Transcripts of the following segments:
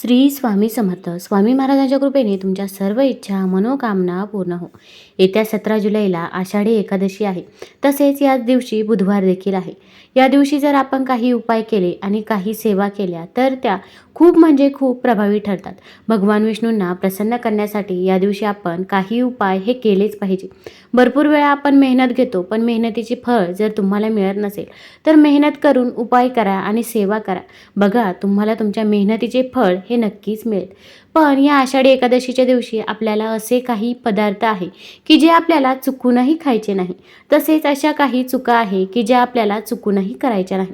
श्री स्वामी समर्थ. स्वामी महाराजांच्या कृपेने तुमच्या सर्व इच्छा मनोकामना पूर्ण हो. येत्या सतरा जुलैला आषाढी एकादशी आहे. तसेच याच दिवशी बुधवार देखील आहे. या दिवशी जर आपण काही उपाय केले आणि काही सेवा केल्या तर त्या खूप म्हणजे खूप प्रभावी ठरतात. भगवान विष्णूंना प्रसन्न करण्यासाठी या दिवशी आपण काही उपाय हे केलेच पाहिजे. भरपूर वेळा आपण मेहनत घेतो पण मेहनतीचे फळ जर तुम्हाला मिळत नसेल तर मेहनत करून उपाय करा आणि सेवा करा. बघा तुम्हाला तुमच्या मेहनतीचे फळ हे नक्कीच मिळेल. पण या आषाढी एकादशीच्या दिवशी आपल्याला असे काही पदार्थ आहे की जे आपल्याला चुकूनही खायचे नाही. तसेच अशा काही चुका आहे की ज्या आपल्याला चुकूनही करायच्या नाही.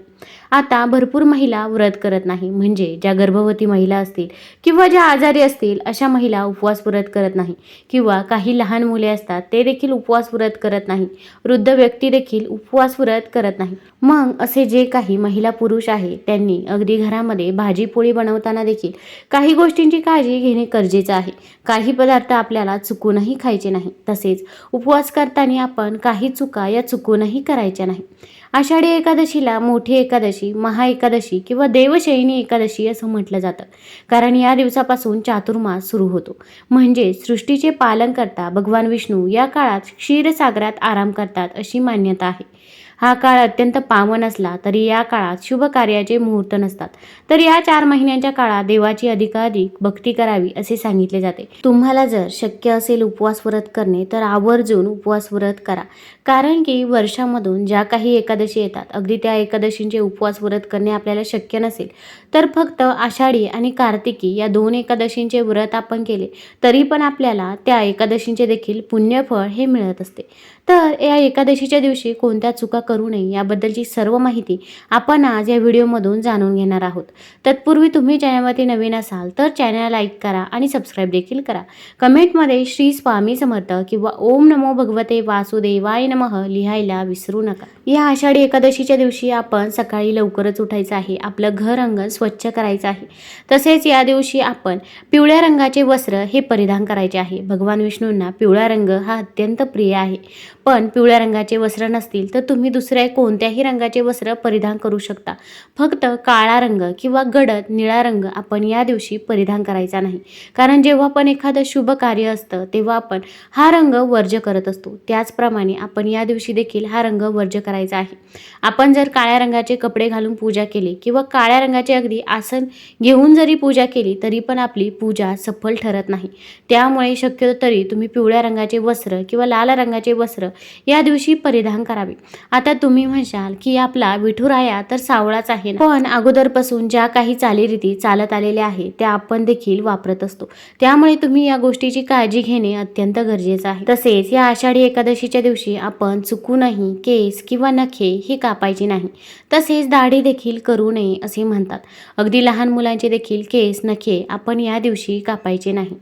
आता भरपूर महिला व्रत करत नाही. म्हणजे ज्या गर्भवती महिला असतील किंवा ज्या आजारी असतील अशा महिला उपवास व्रत करत नाही. किंवा काही लहान मुले असतात ते देखील उपवास व्रत करत नाही. वृद्ध व्यक्ती देखील उपवास व्रत करत नाही. मग असे जे काही महिला पुरुष आहे त्यांनी अगदी घरामध्ये भाजी पोळी बनवताना देखील काही गोष्टींची काळजी घेणे गरजेचं आहे. काही पदार्थ आपल्याला चुकूनही खायचे नाही. तसेच उपवास करताना आपण काही चुका या चुकूनही करायच्या नाही. आषाढी एकादशीला मोठी एकादशी महा एकादशी किंवा देवशयनी एकादशी असं म्हटलं जातं. कारण या दिवसापासून चातुर्मास सुरू होतो. म्हणजे सृष्टीचे पालन करता भगवान विष्णू या काळात क्षीरसागरात आराम करतात अशी मान्यता आहे. हा काळ अत्यंत पावन असला तरी या काळात शुभ कार्याचे मुहूर्त नसतात. तर या चार महिन्यांच्या काळात देवाची अधिकाधिक भक्ती करावी असे सांगितले जाते. तुम्हाला जर शक्य असेल उपवास व्रत करणे तर आवर्जून उपवास व्रत करा. कारण की वर्षामधून ज्या काही एकादशी येतात अगदी त्या एकादशींचे उपवास व्रत करणे आपल्याला शक्य नसेल. तर फक्त आषाढी आणि कार्तिकी या दोन एकादशींचे व्रत आपण केले तरी पण आपल्याला त्या एकादशींचे देखील पुण्यफळ हे मिळत असते. तर या एकादशीच्या दिवशी कोणत्या चुका करू नये याबद्दलची सर्व माहिती आपण आज या व्हिडिओमधून जाणून घेणार आहोत. तत्पूर्वी तुम्ही चॅनलवरती नवीन असाल तर चॅनल लाईक करा आणि सबस्क्राईब देखील करा. कमेंटमध्ये श्री स्वामी समर्थ किंवा ओम नमो भगवते वासुदेवाय नमः लिहायला विसरू नका. या आषाढी एकादशीच्या दिवशी आपण सकाळी लवकरच उठायचं आहे. आपलं घर अंगण स्वच्छ करायचं आहे. तसेच या दिवशी आपण पिवळ्या रंगाचे वस्त्र हे परिधान करायचे आहे. भगवान विष्णूंना पिवळा रंग हा अत्यंत प्रिय आहे. पण पिवळ्या रंगाचे वस्त्र नसतील तर तुम्ही दुसऱ्या कोणत्याही रंगाचे वस्त्र परिधान करू शकता. फक्त काळा रंग किंवा गडद निळा रंग आपण या दिवशी परिधान करायचा नाही. कारण जेव्हा पण एखादं शुभ कार्य असतं तेव्हा आपण हा रंग वर्ज करत असतो. त्याचप्रमाणे आपण या दिवशी देखील हा रंग वर्ज करायचा आहे. आपण जर काळ्या रंगाचे कपडे घालून पूजा केली किंवा काळ्या रंगाचे अगदी आसन घेऊन जरी पूजा केली तरी पण आपली पूजा सफल ठरत नाही. त्यामुळे शक्यतो तरी तुम्ही पिवळ्या रंगाचे वस्त्र किंवा लाल रंगाचे वस्त्र या दिवशी परिधान करावे. आता तुम्ही म्हणशाल की आपला विठुराया तर सावळाच आहे पण अगोदरपासून ज्या काही चालीरीती चालत आलेल्या आहेत त्या आपण देखील वापरत असतो. त्यामुळे तुम्ही या गोष्टीची काळजी घेणे अत्यंत गरजेचं आहे. तसेच या आषाढी एकादशीच्या दिवशी आपण चुकूनही केस किंवा नखे हे कापायचे नाही. तसेच दाढी देखील करू नये असे म्हणतात. अगदी लहान मुलांचे देखील केस नखे आपण या दिवशी कापायचे नाही.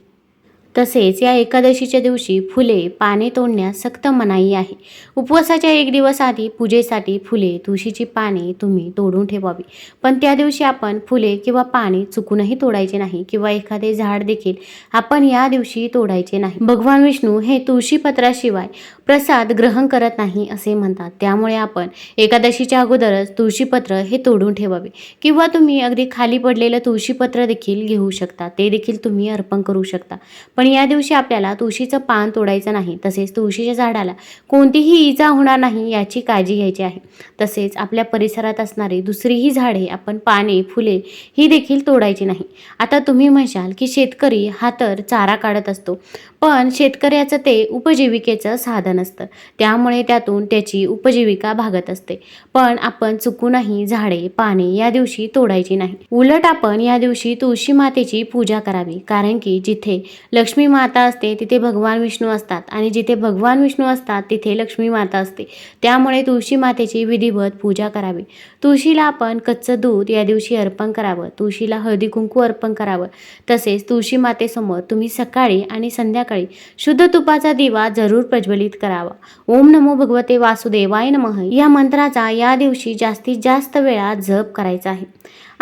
तसेच या एकादशीच्या दिवशी फुले पाने तोडण्यास सक्त मनाई आहे. उपवासाच्या एक दिवस आधी पूजेसाठी फुले तुळशीची पाने तुम्ही तोडून ठेवावी. पण त्या दिवशी आपण फुले किंवा पाने चुकूनही तोडायचे नाही किंवा एखादे झाड देखील आपण या दिवशी तोडायचे नाही. भगवान विष्णू हे तुळशीपत्राशिवाय प्रसाद ग्रहण करत नाही असे म्हणतात. त्यामुळे आपण एकादशीच्या अगोदरच तुळशीपत्र हे तोडून ठेवावे. किंवा तुम्ही अगदी खाली पडलेलं तुळशीपत्र देखील घेऊ शकता. ते देखील तुम्ही अर्पण करू शकता. पण पण या दिवशी आपल्याला तुळशीचं पान तोडायचं नाही तसेच तुळशीच्या झाडाला कोणतीही इजा होणार नाही याची काळजी घ्यायची आहे. तसेच आपल्या परिसरात असणारी दुसरीही झाडे आपण पाने फुले ही देखील तोडायची नाही. आता तुम्ही म्हणशाल की शेतकरी हा तर चारा काढत असतो पण शेतकऱ्याचं ते उपजीविकेचं साधन असतं. त्यामुळे त्यातून त्याची उपजीविका भागत असते. पण आपण चुकूनही झाडे पाने या दिवशी तोडायची नाही. उलट आपण या दिवशी तुळशी मातेची पूजा करावी कारण की जिथे लक्ष्मी लक्ष्मी माता असते तिथे भगवान विष्णू असतात. आणि जिथे भगवान विष्णू असतात तिथे लक्ष्मी माता असते. त्यामुळे तुळशी मातेची विधिवत पूजा करावी. तुळशीला आपण कच्चं दूध या दिवशी अर्पण करावं. तुळशीला हळदी कुंकू अर्पण करावं. तसेच तुळशी मातेसमोर तुम्ही सकाळी आणि संध्याकाळी शुद्ध तुपाचा दिवा जरूर प्रज्वलित करावा. ओम नमो भगवते वासुदेवाय नमः. या मंत्राचा या दिवशी जास्तीत जास्त वेळा जप करायचा आहे.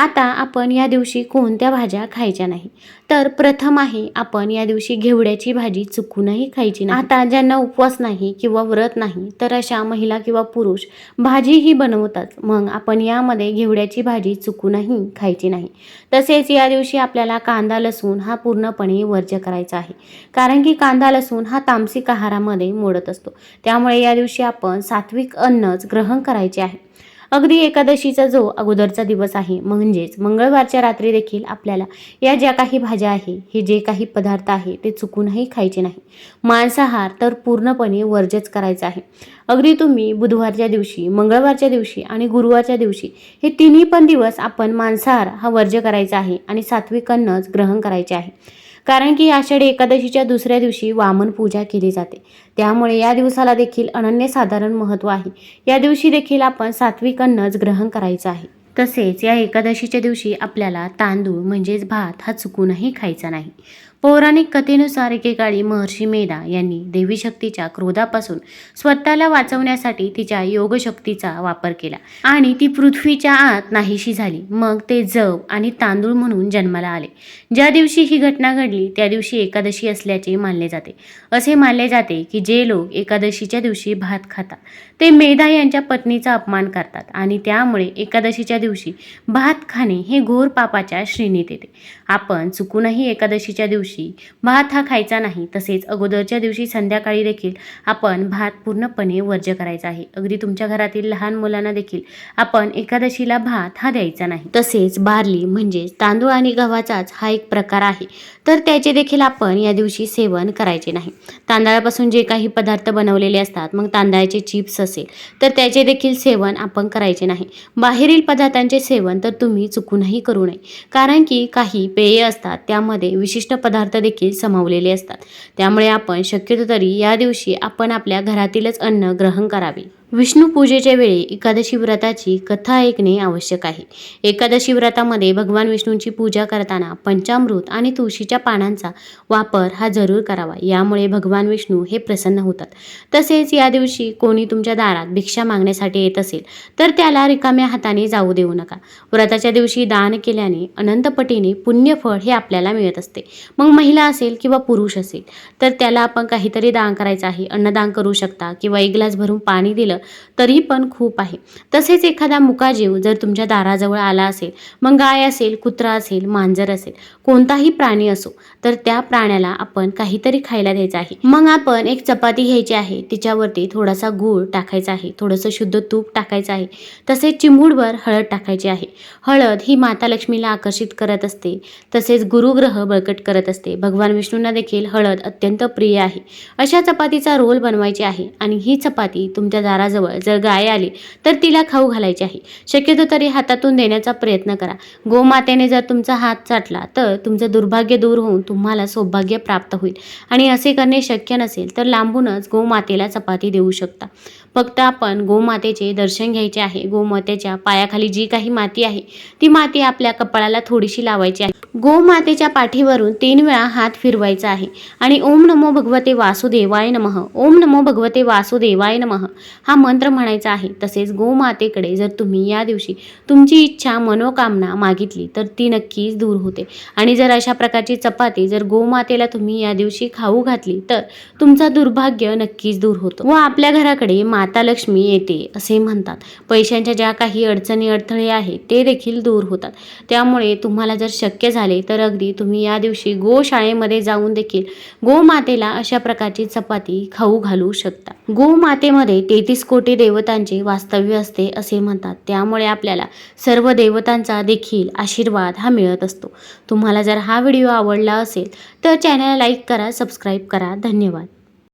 आता आपण या दिवशी कोणत्या भाज्या खायच्या नाही? तर प्रथम आहे आपण या दिवशी घेवड्याची भाजी चुकूनही खायची नाही. आता ज्यांना उपवास नाही किंवा व्रत नाही तर अशा महिला किंवा पुरुष भाजीही बनवतात. मग आपण यामध्ये घेवड्याची भाजी चुकूनही खायची नाही. तसेच या दिवशी आपल्याला कांदा लसूण हा पूर्णपणे वर्ज्य करायचा आहे. कारण की कांदा लसूण हा तामसिक आहारामध्ये मोडत असतो. त्यामुळे या दिवशी आपण सात्विक अन्नच ग्रहण करायचे आहे. अगदी एकादशीचा जो अगोदरचा दिवस आहे म्हणजेच मंगळवारच्या रात्री देखील आपल्याला या ज्या काही भाज्या आहे हे जे काही पदार्थ आहे ते चुकूनही खायचे नाही. मांसाहार तर पूर्णपणे वर्जच करायचा आहे. अगदी तुम्ही बुधवारच्या दिवशी मंगळवारच्या दिवशी आणि गुरुवारच्या दिवशी हे तिन्ही पण दिवस आपण मांसाहार हा वर्ज्य करायचा आहे आणि सात्विक अन्नच ग्रहण करायचे आहे. कारण की आषाढी एकादशीच्या दुसऱ्या दिवशी वामन पूजा केली जाते. त्यामुळे या दिवसाला देखील अनन्यसाधारण महत्त्व आहे. या दिवशी देखील आपण सात्विक अन्नच ग्रहण करायचं आहे. तसेच या एकादशीच्या दिवशी आपल्याला तांदूळ म्हणजेच भात हा चुकूनही खायचा नाही. पौराणिक कथेनुसार एकेकाळी महर्षी मेधा यांनी देवी शक्तीच्या क्रोधापासून स्वतःला वाचवण्यासाठी तिच्या योगशक्तीचा वापर केला. आणि ती पृथ्वीच्या आत नाहीशी झाली. मग ते जव आणि तांदूळ म्हणून जन्माला आले. ज्या दिवशी ही घटना घडली त्या दिवशी एकादशी असल्याचे मानले जाते. असे मानले जाते की जे लोक एकादशीच्या दिवशी भात खातात ते मेधा यांच्या पत्नीचा अपमान करतात आणि त्यामुळे एकादशीच्या दिवशी भात खाणे हे घोर पापाच्या श्रेणीत येते. आपण चुकूनही एकादशीच्या दिवशी भात हा खायचा नाही तसेच अगोदरच्या दिवशी संध्याकाळी देखील आपण भात पूर्णपणे वर्ज्य करायचा आहे. अगदी तुमच्या घरातील लहान मुलांना देखील आपण एकादशीला भात हा द्यायचा नाही. तसेच बार्ली म्हणजेच तांदूळ आणि गव्हाचाच हा एक प्रकार आहे. तर त्याचे देखील आपण या दिवशी सेवन करायचे नाही. तांदळापासून जे काही पदार्थ बनवलेले असतात मग तांदळाचे चिप्स असेल तर त्याचे देखील सेवन आपण करायचे नाही. बाहेरील पदार्थांचे सेवन तर तुम्ही चुकूनही करू नये. कारण की काही पेय असतात त्यामध्ये विशिष्ट पदार्थ देखील समावलेले असतात. त्यामुळे आपण शक्यतो तरी या दिवशी आपण आपल्या घरातीलच अन्न ग्रहण करावे. विष्णू पूजेच्या वेळी एकादशी व्रताची कथा ऐकणे आवश्यक आहे. एकादशी व्रतामध्ये भगवान विष्णूंची पूजा करताना पंचामृत आणि तुळशीच्या पानांचा वापर हा जरूर करावा. यामुळे भगवान विष्णू हे प्रसन्न होतात. तसेच या दिवशी कोणी तुमच्या दारात भिक्षा मागण्यासाठी येत असेल तर त्याला रिकाम्या हाताने जाऊ देऊ नका. व्रताच्या दिवशी दान केल्याने अनंतपटीने पुण्यफळ हे आपल्याला मिळत असते. मग महिला असेल किंवा पुरुष असेल तर त्याला आपण काहीतरी दान करायचं आहे. अन्नदान करू शकता किंवा एक ग्लास भरून पाणी दिलं तरी पण खूप आहे. तसेच एखादा मुकाजीव जर तुमच्या दाराजवळ आला असेल मग गाय असेल कुत्रा असेल मांजर असेल कोणताही प्राणी असो तर त्या प्राण्याला आपण काहीतरी खायला द्यायचं आहे. मग आपण एक चपाती घ्यायची आहे तिच्यावरती थोडासा गूळ टाकायचा आहे थोडंसं शुद्ध तूप टाकायचं आहे तसेच चिमूडभर हळद टाकायची आहे. हळद ही माता लक्ष्मीला आकर्षित करत असते तसेच गुरुग्रह बळकट करत असते. भगवान विष्णूंना देखील हळद अत्यंत प्रिय आहे. अशा चपातीचा रोल बनवायची आहे आणि ही चपाती तुमच्या दाराजवळ जर गाय आली तर तिला खाऊ घालायची आहे. शक्यतो तरी हातातून देण्याचा प्रयत्न करा. गोमातेने जर तुमचा हात चाटला तर तुमचं दुर्भाग्य दूर होऊन तुम्हाला सौभाग्य प्राप्त होईल. आणि असे करणे शक्य नसेल तर लांबूनच गोमातेला चपाती देऊ शकता. फक्त आपण गोमातेचे दर्शन घ्यायचे आहे. गोमातेच्या पायाखाली जी काही माती आहे ती माती आपल्या कपाळाला थोडीशी लावायची आहे. गोमातेच्या पाठीवरून तीन वेळा हात फिरवायचा आहे. आणि ओम नमो भगवते वासुदेवाय नमः. ओम नमो भगवते वासुदेवाय नमः. हा मंत्र म्हणायचा आहे. तसेच गोमातेकडे जर तुम्ही या दिवशी तुमची इच्छा मनोकामना मागितली तर ती नक्कीच दूर होते. आणि जर अशा प्रकारची चपाती जर गोमातेला तुम्ही या दिवशी खाऊ घातली तर तुमचा दुर्भाग्य नक्कीच दूर होतो. व आपल्या घराकडे माता लक्ष्मी येते असे म्हणतात. पैशांच्या ज्या काही अडचणी अडथळे आहेत ते देखील दूर होतात. त्यामुळे तुम्हाला जर शक्य झालं तर अगदी तुम्ही या दिवशी गोशाळेमध्ये जाऊन देखील गोमातेला अशा प्रकारची चपाती खाऊ घालू शकता. गोमातेमध्ये तेहतीस कोटी देवतांचे वास्तव्य असते असे म्हणतात. त्यामुळे आपल्याला सर्व देवतांचा देखील आशीर्वाद हा मिळत असतो. तुम्हाला जर हा व्हिडिओ आवडला असेल तर चॅनलला लाईक करा सबस्क्राईब करा. धन्यवाद.